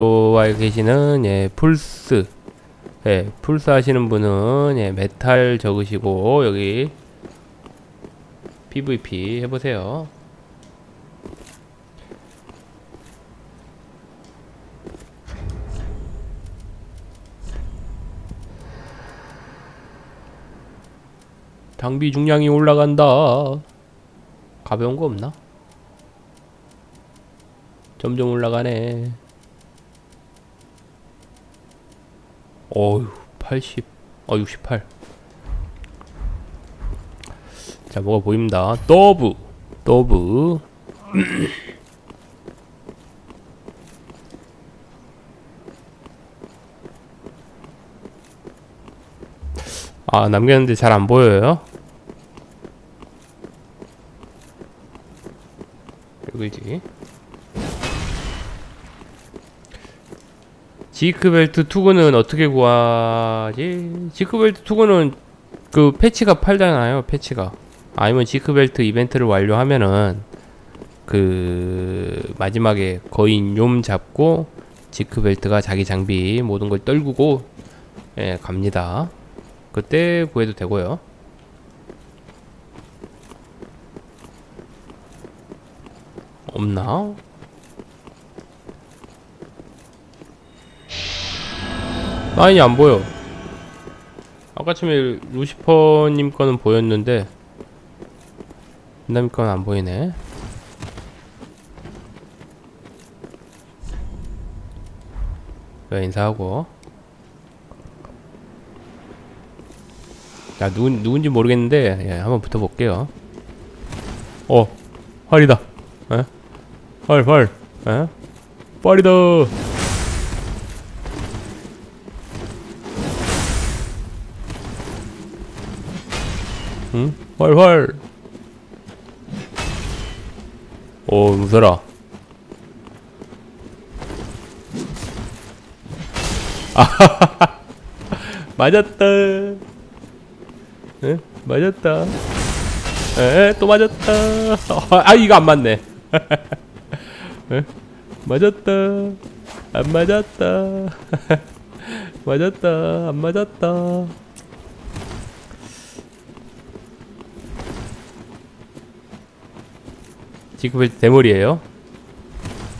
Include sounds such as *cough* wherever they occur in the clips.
와 계시는 예, 풀스 예, 풀스 하시는 분은 예, 메탈 적으시고 여기 PVP 해보세요. 장비 중량이 올라간다. 가벼운 거 없나? 점점 올라가네. 어휴 80, 어 68. 자 뭐가 보입니다. 더브, 더브. 아 남겼는데 잘 안 보여요? 여기지. 지크벨트 투구는 어떻게 구하지? 지크벨트 투구는 그 패치가 팔잖아요, 패치가. 아니면 지크벨트 이벤트를 완료하면은 그 마지막에 거인 욤 잡고 지크벨트가 자기 장비 모든 걸 떨구고 예, 갑니다. 그때 구해도 되고요. 없나? 라인이 안 보여. 아까 처음에 루시퍼님 거는 보였는데 민남이 거는 안 보이네. 왜 인사하고? 야 누군 누군지 모르겠는데 예, 한번 붙어볼게요. 어 활이다. 에? 활 활. 에? 활이다. 응? 활활. 오 무서라. 아하하하. 맞았다. 응? 맞았다. 에, 또 맞았다. *laughs* 아, 이거 안 맞네. *laughs* 에? 맞았다. 안 맞았다. *laughs* 맞았다. 안 맞았다. 지금 왜 대머리예요?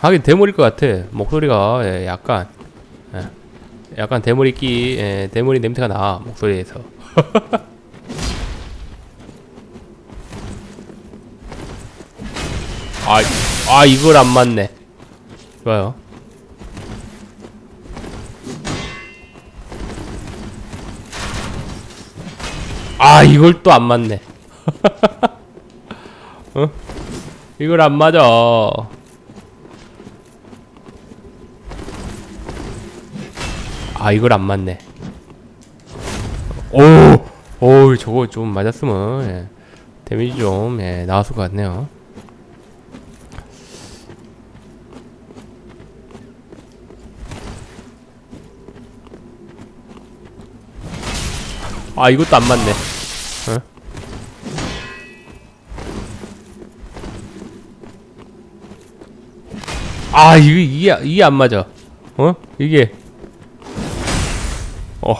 하긴 대머리일 것 같아. 목소리가 예, 약간 예, 약간 대머리 끼 예, 대머리 냄새가 나 목소리에서. *laughs* 아, 아 이걸 안 맞네. 좋아요. 아 이걸 또 안 맞네. *laughs* 어? 이걸 안 맞아. 아 이걸 안 맞네. 오, 오 저거 좀 맞았으면 예. 데미지 좀 예, 나왔을 것 같네요. 아 이것도 안 맞네. 아 이게 이게 이게 안 맞아. 어? 이게 어.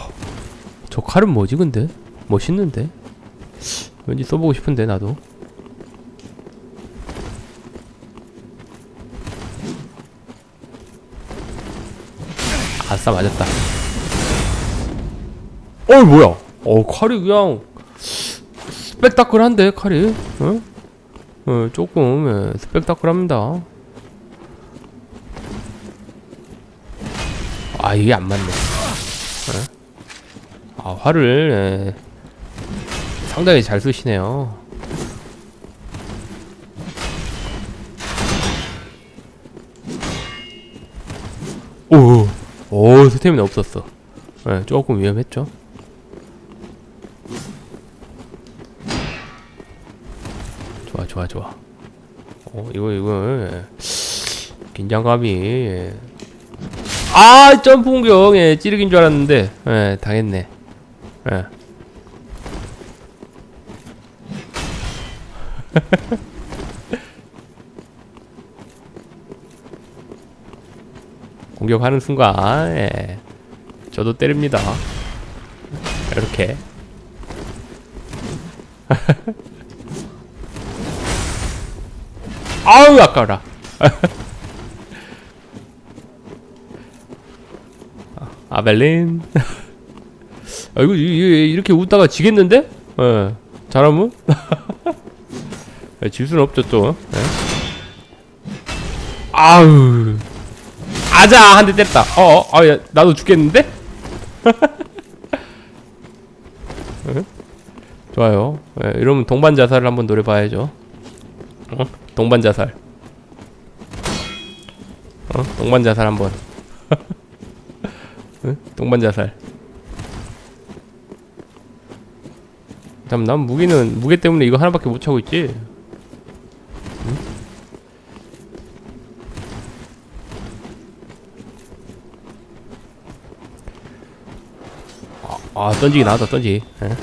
저 칼은 뭐지 근데? 멋있는데? 왠지 써보고 싶은데 나도. 아싸 맞았다. 어 뭐야? 어 칼이 그냥 스펙타클한데 칼이? 어? 어 조금 예, 스펙타클합니다. 아 이게 안 맞네. 어? 아 활을 예, 상당히 잘 쓰시네요. 오, 오 스태미나 없었어. 예, 조금 위험했죠. 좋아 좋아 좋아. 어 이거 이거 예. 긴장감이 예. 아 점프 공격. 예 찌르긴 줄 알았는데. 예 당했네. 예. *laughs* 공격하는 순간 예, 저도 때립니다. 이렇게. *laughs* 아우 아까워라. *laughs* 아벨린. *laughs* 아 이거 이렇게 웃다가 지겠는데? 예. 잘하면? *laughs* 예, 질 수는 없죠 또. 예. 아우. 아자 한 대 때렸다. 어, 어, 아, 야, 나도 죽겠는데? *laughs* 예? 좋아요. 예, 이러면 동반 자살을 한번 노려봐야죠. 어? 동반 자살. 어? 동반 자살 한번. 응? 동반 자살. 잠, 난 무기는 무게 때문에 이거 하나밖에 못 차고 있지. 응? 아, 아 던지기 나왔다 던지기. 예.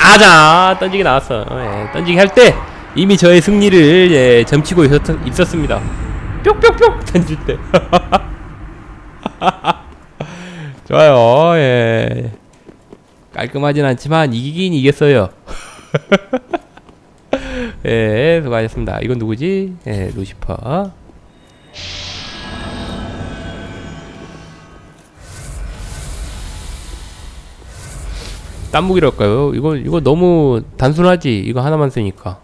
아자 던지기 나왔어. 예, 던지기 할 때 이미 저의 승리를 예, 점치고 있었, 있었습니다. 뿅뿅뿅 *laughs* 던질 때. *laughs* 좋아요. 예. 깔끔하진 않지만 이기긴 이겼어요. *laughs* 예, 수고하셨습니다. 이건 누구지? 예, 루시퍼. 딴 무기로 할까요? 이거 이거 너무 단순하지. 이거 하나만 쓰니까.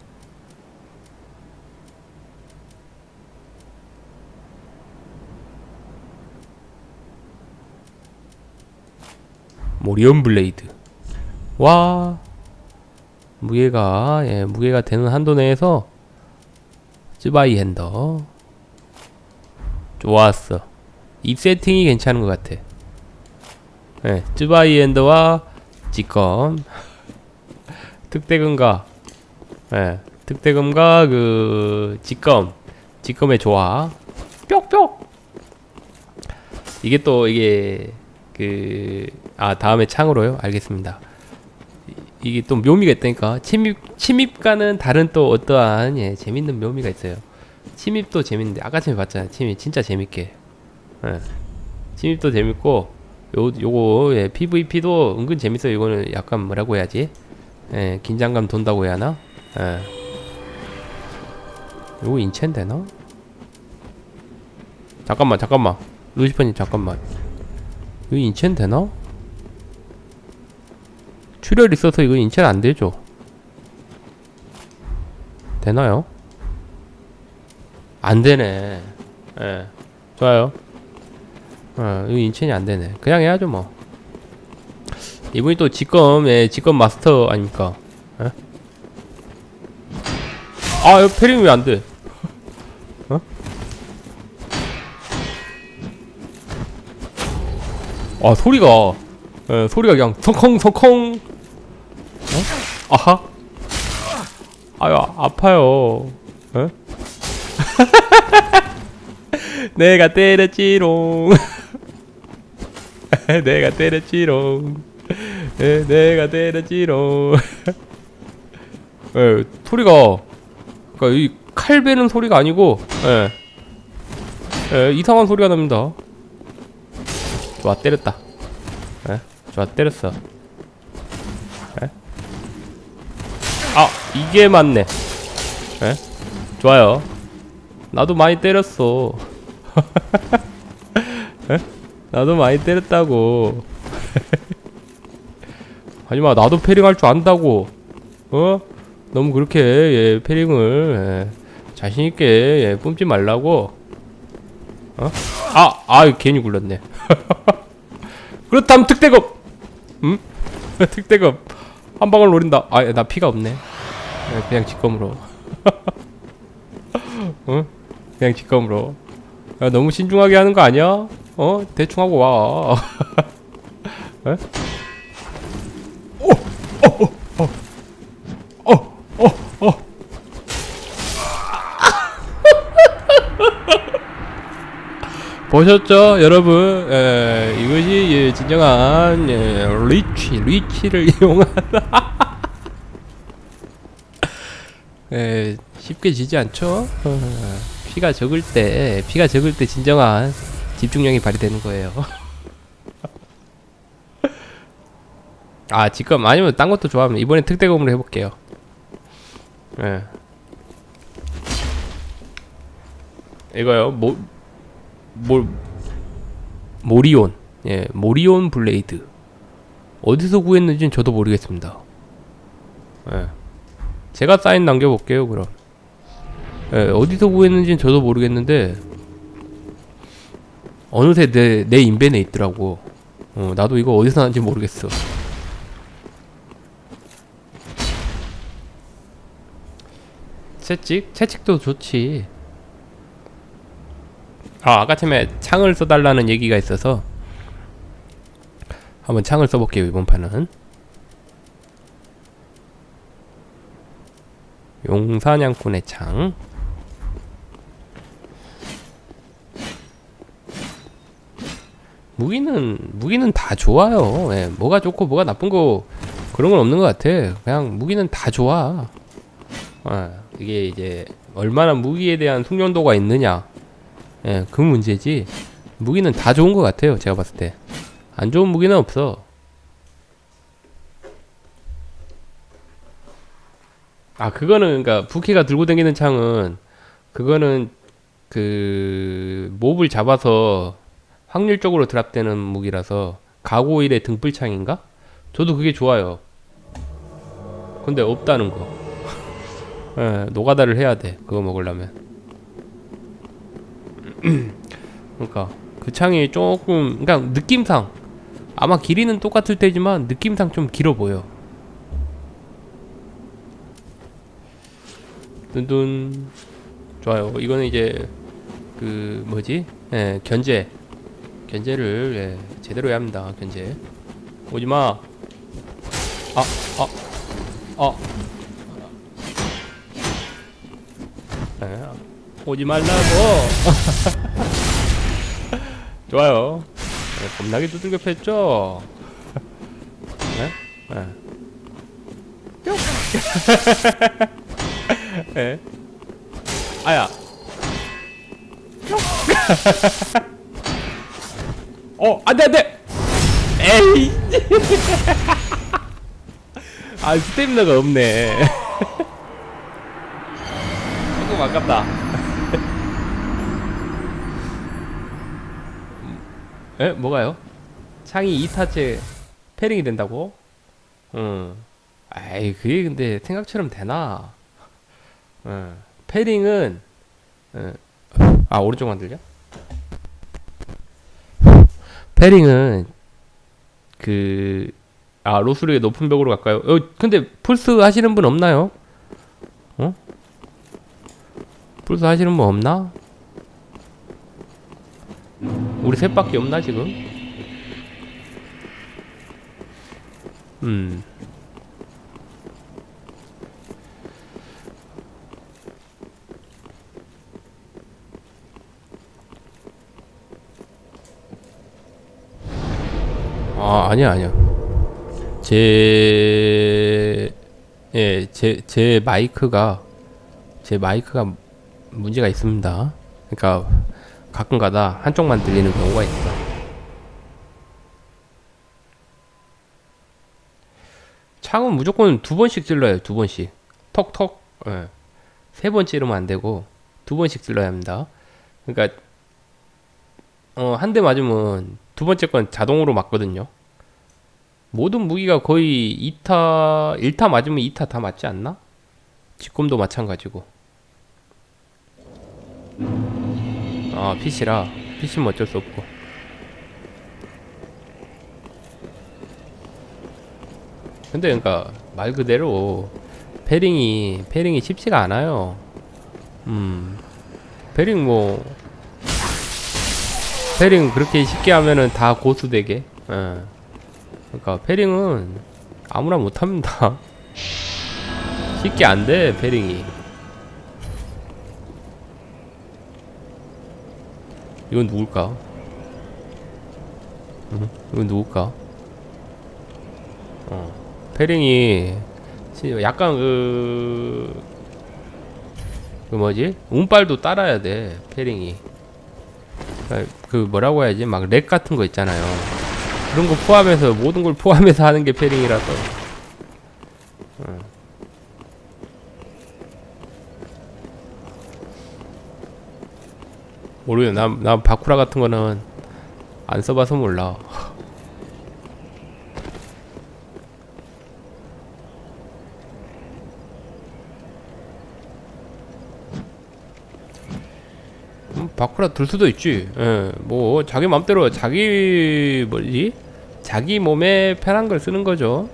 모리온 블레이드. 와. 무게가 예, 무게가 되는 한도 내에서 쯔바이 핸더. 좋았어. 이 세팅이 괜찮은 것 같아. 예, 쯔바이 핸더와 직검 *laughs* 특대금과 예, 특대금과 그 직검 직검의 조화 뾱뾱 이게 또 이게 그 아 다음에 창으로요 알겠습니다 이- 이게 또 묘미가 있다니까 침입 침입과는 다른 또 어떠한 예, 재밌는 묘미가 있어요 침입도 재밌는데 아까 전에 봤잖아 침입 진짜 재밌게 예. 침입도 재밌고 요 요거 예, PVP도 은근 재밌어요. 이거는 약간 뭐라고 해야지? 예, 긴장감 돈다고 해야 하나? 예. 요거 인챈 되나? 잠깐만, 잠깐만. 루시퍼님 잠깐만. 이거 인챈 되나? 출혈 있어서 이거 인챈 안 되죠? 되나요? 안 되네. 예. 좋아요. 어, 이거 인첸이 안 되네. 그냥 해야죠, 뭐. 이분이 또 직검, 예, 직검 마스터 아닙니까? 예? 아, 이거 페링 왜안 돼? 어? 아, 소리가, 예, 소리가 그냥 성컹, 성컹. 어? 아하. 아유, 아파요. *laughs* *laughs* 예? 내가 때렸지롱. 내가 때렸지롱. 에, 내가 때렸지롱. 예, 소리가 그러니까 이 칼 베는 소리가 아니고 예. 예, 이상한 소리가 납니다. 좋아 때렸다. 예, 좋아 때렸어. 아 이게 맞네. 예? 좋아요. 나도 많이 때렸어. 에? *laughs* 나도 많이 때렸다고. *laughs* 하지마, 나도 패링할 줄 안다고. 어? 너무 그렇게 예, 패링을 예, 자신 있게 예, 뿜지 말라고. 어? 아, 아, 괜히 굴렀네. *laughs* 그렇다면 특대급. 음? 특대급 한 방울 노린다. 아, 나 피가 없네. 예, 그냥 직검으로. 어? *laughs* 그냥 직검으로. 야, 너무 신중하게 하는 거 아니야? 어? 대충 하고 와. 에? *laughs* 오! 어! 어! 어! 어! 어! 어! 보셨죠, 여러분? 에, 이것이 예, 진정한 예, 리치, 리치를 *laughs* 이용한 에, *laughs* 쉽게 지지 않죠? 어, *laughs* 피가 적을 때, 피가 적을 때 진정한 집중력이 발휘되는 거예요. 아 지금 아니면 딴 것도 좋아하면 이번엔 특대검으로 해볼게요. 예. 이거요. 모, 모, 모리온. 예, 모리온 블레이드. 어디서 구했는지는 저도 모르겠습니다. 예. 제가 사인 남겨볼게요, 그럼. 예, 어디서 구했는지는 저도 모르겠는데, 어느새 내, 내 인벤에 있더라고. 어, 나도 이거 어디서 났는지 모르겠어. 채찍? 채찍도 좋지. 아, 아까 처음에 창을 써달라는 얘기가 있어서 한번 창을 써볼게요, 이번 판은. 용사냥꾼의 창. 무기는 무기는 다 좋아요. 예, 뭐가 좋고 뭐가 나쁜 거 그런 건 없는 것 같아. 그냥 무기는 다 좋아. 아, 이게 이제 얼마나 무기에 대한 숙련도가 있느냐, 예, 그 문제지. 무기는 다 좋은 것 같아요. 제가 봤을 때. 안 좋은 무기는 없어. 아, 그거는 그러니까 부키가 들고 다니는 창은 그거는 그 몹을 잡아서 확률적으로 드랍되는 무기라서 가고일의 등불창인가? 저도 그게 좋아요. 근데 없다는 거. *laughs* 예, 노가다를 해야 돼. 그거 먹으려면. 그러니까 그 창이 조금 그러니까 느낌상 아마 길이는 똑같을 테지만 느낌상 좀 길어 보여. 둔둔 좋아요. 이거는 이제 그 뭐지? 예, 견제 견제를 예, 제대로 해야 합니다. 견제. 오지 마. 아, 아, 아. 예, 오지 말라고. *laughs* 좋아요. 예, 겁나게 두들겨 팼죠. 예, 예. 뿅. 예. 아야. *laughs* 어, 안 돼, 안 돼! 에이! *laughs* 아, 스태미나가 없네. 조금 아깝다. 에? 뭐가요? 창이 2타째 패링이 된다고? 응. 아이, 그게 근데 생각처럼 되나? 응. 패링은, 응. 아, 오른쪽만 들려? 패링은 그 아 로스르의 높은 벽으로 갈까요? 어 근데 풀스 하시는 분 없나요? 어? 풀스 하시는 분 없나? 우리 셋밖에 없나 지금? 음. 아 아니야 아니야 제 예, 제, 제 마이크가 제 마이크가 문제가 있습니다. 그러니까 가끔가다 한쪽만 들리는 경우가 있어. 창은 무조건 두 번씩 찔러요. 두 번씩. 톡톡. 예. 세번 찌르면 안 되고 두 번씩 찔러야 합니다. 그러니까 어, 한 대 맞으면 두 번째 건 자동으로 맞거든요. 모든 무기가 거의 2타, 1타 맞으면 2타 다 맞지 않나? 직검도 마찬가지고. 아, PC라. PC는 어쩔 수 없고. 근데 그러니까 말 그대로 패링이 패링이 쉽지가 않아요. 음. 패링 뭐 패링 그렇게 쉽게 하면은 다 고수 되게. 예. 그러니까 패링은 아무나 못합니다. *laughs* 쉽게 안 돼, 패링이. 이건 누굴까? 응? 이건 누굴까? 어. 패링이 지- 약간 그... 그 뭐지? 운빨도 따라야 돼, 패링이. 그러니까 그 뭐라고 해야지 막 렉 같은 거 있잖아요. 그런 거 포함해서 모든 걸 포함해서 하는 게 패링이라서. 모르겠네. 난, 난 바쿠라 같은 거는 안 써봐서 몰라. 음, 바쿠라 들 수도 있지. 예, 뭐 자기 맘대로 자기 뭐지? 자기 몸에 편한 걸 쓰는 거죠.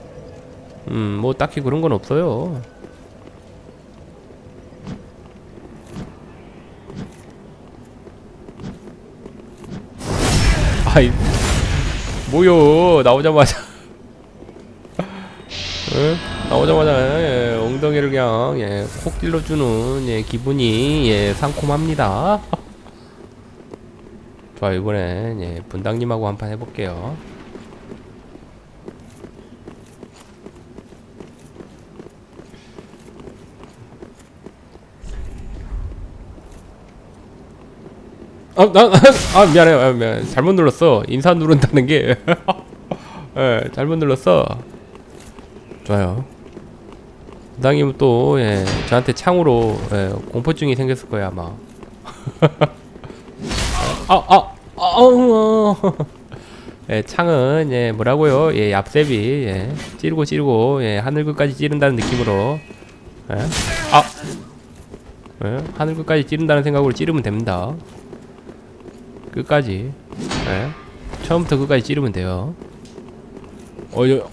음, 뭐 딱히 그런 건 없어요. 아이, 뭐요? 나오자마자. 예? 나오자마자 예, 엉덩이를 그냥 예, 콕 찔러주는 예, 기분이 예, 상콤합니다. *laughs* 좋아 이번엔 예, 분당님하고 한판 해볼게요. 아, 나, *laughs* 아, 미안해요. 아, 미안. 잘못 눌렀어. 인사 누른다는 게. *laughs* 예, 잘못 눌렀어. 좋아요. 부당님은 또, 예, 저한테 창으로, 예, 공포증이 생겼을 거야, 아마. *laughs* 아, 아, 아, 어, 예, 창은, 예, 뭐라고요? 예, 얍셉이, 예, 찌르고 찌르고, 예, 하늘 끝까지 찌른다는 느낌으로, 예, 아, 예, 하늘 끝까지 찌른다는 생각으로 찌르면 됩니다. 끝까지, 예, 처음부터 끝까지 찌르면 돼요. 어, 여,